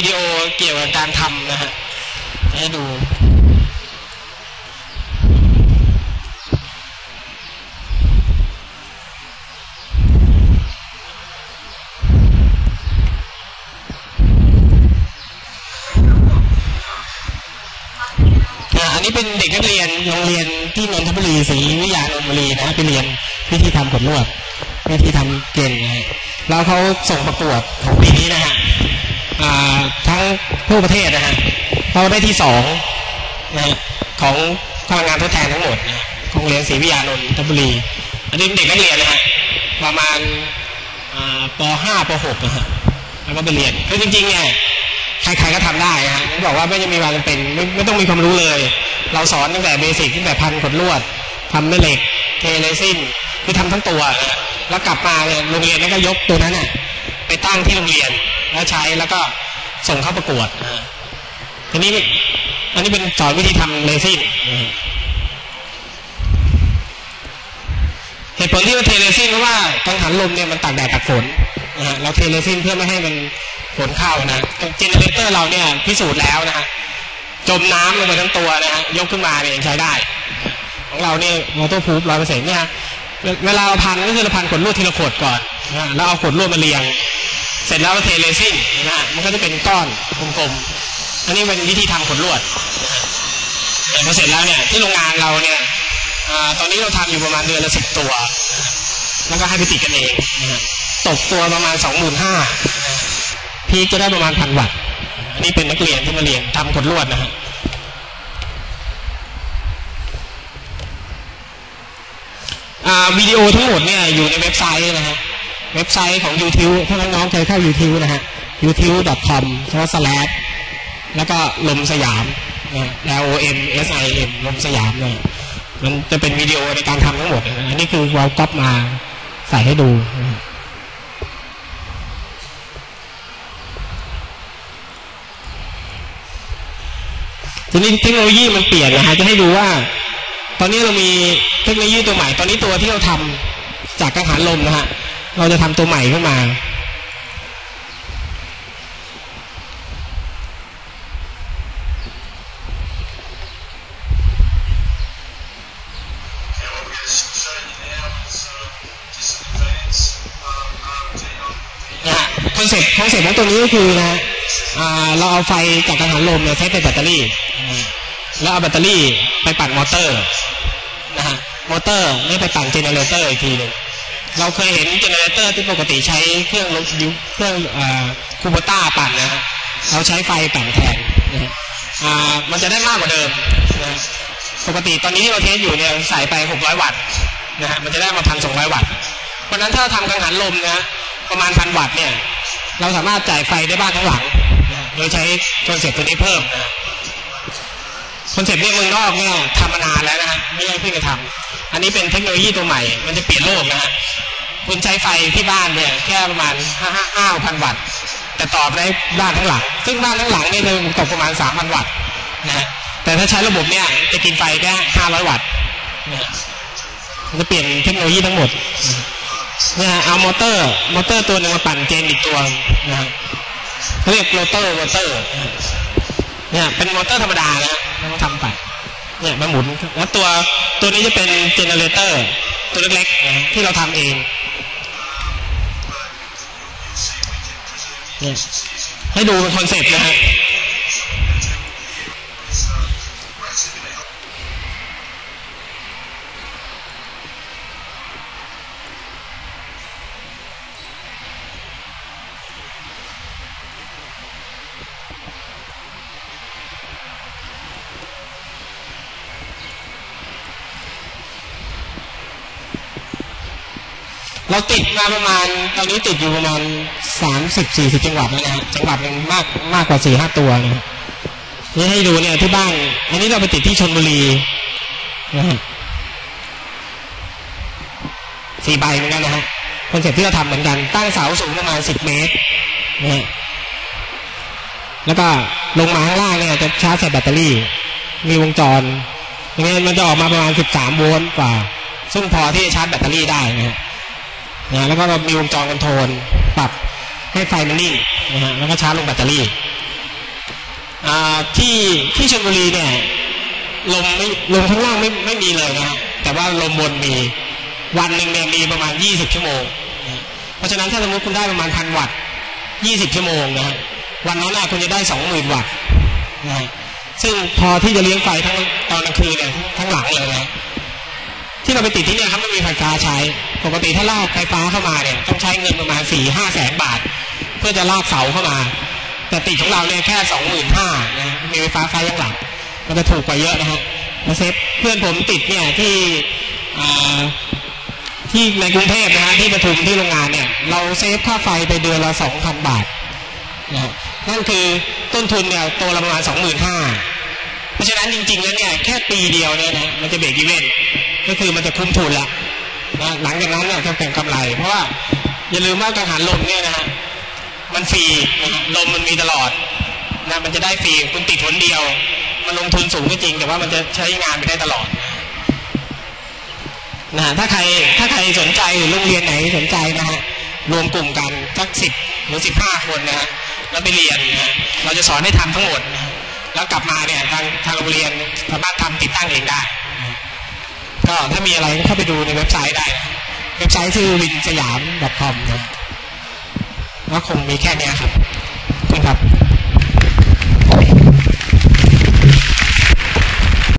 วิดีโอเกี่ยวกับการทำนะฮะให้ดูอ่าอันนี้เป็นเด็กนักเรียนโรงเรียนที่นนทบุรีศรีวิทยานนทบุรีนะไปเรียนวิธีทำขนลวดวิธีทำเกณฑ์นะฮะแล้วเขาส่งประกวดของปีนี้นะฮะ ทั้งทั่วประเทศนะฮะเขาได้ที่สองนะฮะของพลังงานทดแทนทั้งหมดนะของโรงเรียนศรีวิทยานนทบุรี อันนี้เป็นเด็กนักเรียนนะฮะประมาณป .5 ป .6 นะฮะแล้วก็ไปเรียนคือจริงๆเนี่ยใครๆก็ทำได้นะฮะผมบอกว่าไม่จะมีความจำเป็นไม่ไม่ต้องมีความรู้เลย เราสอนตั้งแต่เบสิกตั้งแต่พันขดลวดทำแม่เหล็ก เทเลซินคือทำทั้งตัวนะฮะแล้วกลับมาเนี่ยโรงเรียนนี่ก็ยกตัวนั้นน่ะไปตั้งที่โรงเรียน แล้วใช้แล้วก็ส่งเข้าประกวดนะฮะทีนี้อันนี้เป็นสอนวิธีทำเลซินนะฮะเหตุผลที่เราเทเลซินเพราะว่ากังหันลมเนี่ยมันตากแดดตากฝนนะฮะเราเทเลซินเพื่อไม่ให้มันฝนเข้านะเจเนเรเตอร์เราเนี่ยพิสูจน์แล้วนะฮะจมน้ำลงไปทั้งตัวนะฮะยกขึ้นมาเนี่ยยังใช้ได้ ของเราเนี่ยมอเตอร์พูฟร้อยเปอร์เซ็นต์เนี่ยฮะเวเวลาเราพันก็คือเราพันขนลวดทีละขวดก่อนนะฮะแล้วเอาขวดลวดมาเรียง เสร็จแล้วเราเทเลซินนะฮะมันก็จะเป็นก้อนกลมๆอันนี้เป็นวิธีทำขนลวดแต่พอเสร็จแล้วเนี่ยที่โรงงานเราเนี่ยอตอนนี้เราทำอยู่ประมาณเดือนละสิบตัว แล้วก็ให้ไปติดกันเองตกตัวประมาณสองหมื่นห้าพีจะได้ประมาณพันวัตต์นนี้เป็นนักเรียนที่มาเรียนทำขนลวดนะฮะวิดีโอทั้งหมดเนี่ยอยู่ในเว็บไซต์นะฮะ เว็บไซต์ของ YouTube ถ้าน้องๆเคยเข้า YouTube นะฮะ youtube.com slash แล้วก็ลมสยามนะ L O M S I M ลมสยามเนี่ย มันจะเป็นวิดีโอในการทำทั้งหมด อันนี้คือวอลก๊อปมาใส่ให้ดูนะทีนี้เทคโนโลยีมันเปลี่ยนนะฮะจะให้ดูว่า ตอนนี้เรามีเทคโนโลยีตัวใหม่ ตอนนี้ตัวที่เราทำจากกังหันลมนะฮะ เราจะทำตัวใหม่ขึ้นมานะฮะคอนเซ็ปต์คอนเซ็ปต์ของตัวนี้ก็คือนะฮะอ่าเราเอาไฟจากกังหันลมเนี่ยใช้เป็นแบตเตอรี่นะฮะแล้วเอาแบตเตอรี่ไปปั่นมอเตอร์นะฮะ มอเตอร์นี่ไปปั่นเจเนเรเตอร์อีกทีหนึ่ง เราเคยเห็นเจเนเรเตอร์ที่ปกติใช้เครื่องรถยุเครื่องคูโบต้าปั่นนะฮะเราใช้ไฟปั่นแทนนะมันจะได้มากกว่าเดิมนะปกติตอนนี้ที่เราเทสอยู่เนี่ยใส่ไป 600 วัตต์นะฮะมันจะได้มาพันสองวัตต์ เพราะนั้นถ้าเราทำกังหันลมนะประมาณพันวัตต์เนี่ยเราสามารถจ่ายไฟได้บ้านทั้งหลังนะโดยใช้คอนเซ็ปต์ตัวนี้เพิ่มนะคอนเซ็ปต์เนี่ยเมืองนอกเนี่ยทำมานานแล้วนะฮะไม่ใช่เพิ่งจะทำอันนี้เป็นเทคโนโลยีตัวใหม่ มันจะเปลี่ยนโลกนะฮะ คุณใช้ไฟที่บ้านเนี่ยแค่ประมาณห้าห้าพันวัตต์แต่ต่อได้บ้านทั้งหลัง ซึ่งบ้านทั้งหลังเนี่ยจะตกประมาณสามพันวัตต์นะแต่ถ้าใช้ระบบเนี่ยจะกินไฟแค่ห้าร้อยวัตต์นะจะเปลี่ยนเทคโนโลยีทั้งหมดนะเนี่ยเอามอเตอร์มอเตอร์ตัวหนึ่งมาปั่นเจนอีกตัวนะฮะเรียกโรเตอร์มอเตอร์เนี่ยเป็นมอเตอร์ธรรมดานะต้องทำไปเนี่ยมาหมุนแล้วตัวตัวนี้จะเป็นเจเนเรเตอร์ตัวเล็กๆที่เราทำเอง เนี่ยให้ดูคอนเซ็ปต์นะฮะเราติดมาประมาณตอนนี้ติดอยู่ประมาณ สามสิบสี่สิบจังหวัดแล้วนะฮะจังหวัดหนึ่งมากมากกว่าสี่ห้าตัวนะนี่ให้ดูเนี่ยที่บ้านอันนี้เราไปติดที่ชนบุรีนะฮะสี่ใบเหมือนกันนะฮะคอนเซ็ปต์ที่เราทำเหมือนกันตั้งเสาสูงประมาณสิบเมตรนะฮะแล้วก็ลงมาข้างล่างเนี่ยจะชาร์จใส่แบตเตอรี่ มีวงจรอย่างเงี้ยมันจะออกมาประมาณสิบสามโวลต์กว่า ซึ่งพอที่จะชาร์จแบตเตอรี่ได้นะฮะนะแล้วก็เรามีวงจรคอนโทรลปรับ ให้ไฟมันนิ่งนะฮะแล้วก็ชาร์จลงแบตเตอรี่ที่ที่ชลบุรีเนี่ยลมไม่ลมข้างล่างไม่ไม่มีเลยนะฮะแต่ว่าลมบนมีวันหนึ่งเนี่ยมีประมาณ 20 ชั่วโมง เพราะฉะนั้นถ้าสมมติคุณได้ประมาณพันวัตต์20 ชั่วโมงนะฮะวันนั้นน่ะคุณจะได้ 20,000 วัตต์นะฮะซึ่งพอที่จะเลี้ยงไฟทั้งตอนกลางคืนเนี่ยทั้งหลังเลยนะที่เราไปติดที่เนี่ยครับไม่มีไฟฟ้าใช้ ปกติถ้าลากไฟฟ้าเข้ามาเนี่ยต้องใช้เงินประมาณสี่ห้าแสนบาท เพื่อจะลากเสาเข้ามา แต่ติดของเราเนี่ยแค่สองหมื่นห้านะมีไฟฟ้าไฟยังหลังมันจะถูกกว่าเยอะนะฮะมาเซฟเพื่อนผมติดเนี่ยที่ที่ในกรุงเทพนะฮะที่ปทุมที่โรงงานเนี่ย เราเซฟค่าไฟไปเดือนละสองพันบาทนะนั่นคือต้นทุนเนี่ยตัวละประมาณสองหมื่นห้าเพราะฉะนั้นจริงๆแล้วเนี่ยแค่ปีเดียวเนี่ยนะมันจะเบรกอีเวนต์ก็คือมันจะคุ้มทุนละนะหลังจากนั้นเนี่ยจะแข่งกำไร เพราะว่าอย่าลืมว่ากังหันลมเนี่ยนะฮะ มันฟรีลมมันมีตลอดนะมันจะได้ฟรีคุณติดหนเดียว มันลงทุนสูงก็จริง แต่ว่ามันจะใช้งานไปได้ตลอดนะฮะถ้าใครถ้าใครสนใจหรือโรงเรียนไหนสนใจนะฮะรวมกลุ่มกันสักสิบหรือสิบห้าคนนะฮะแล้วไปเรียนนะเราจะสอนให้ทำทั้งหมด แล้วกลับมาเนี่ยทางทางโรงเรียนสามารถทำติดตั้งเองได้ ก็ถ้ามีอะไรก็เข้าไปดูในเว็บไซต์ได้นะเว็บไซต์ชื่อวินสยาม .com นะ ก็คงมีแค่นี้ครับขอบคุณครับ